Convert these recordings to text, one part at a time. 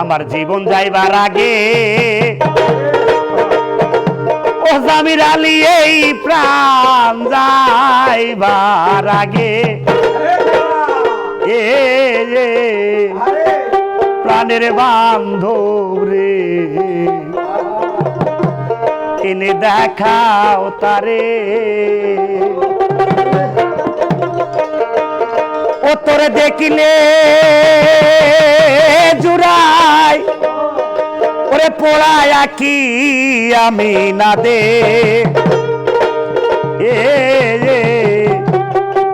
আমার জীবন যাইবার আগে ও জামির আলী, এই প্রাণ যাইবার আগে। এ প্রাণের বান্ধব রে। এনে দেখাও তারে। ও তোরে দেখিলে জুড়াই। ওরে পোড়ায়া কি আমি না দে। এ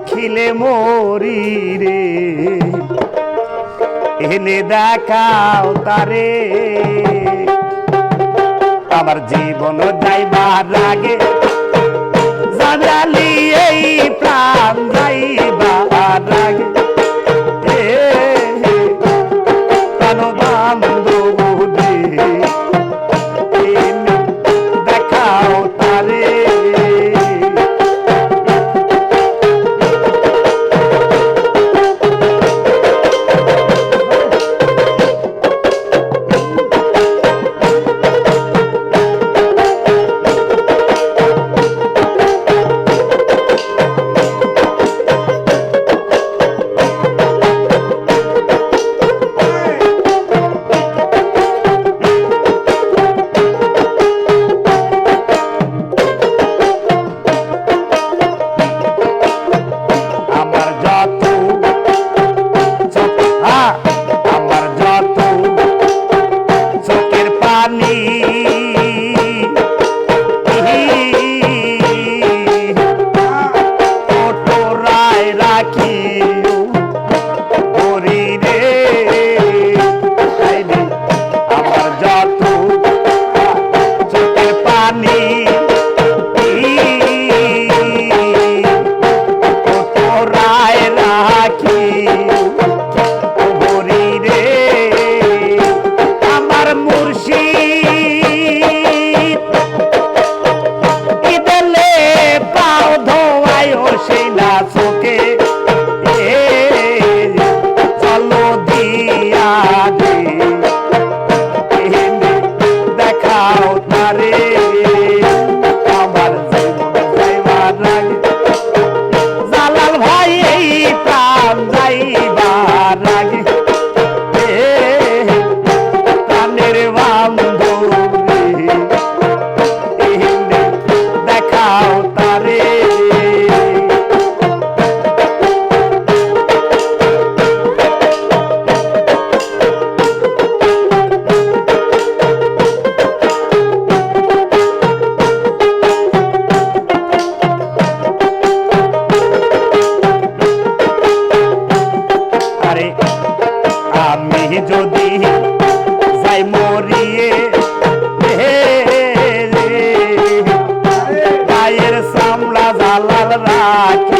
খিলে মরি রে। এনে দেখাও তারে। আমার জীবন যাইবার লাগে জানালিয়ে জানি যাইবার আগে la la la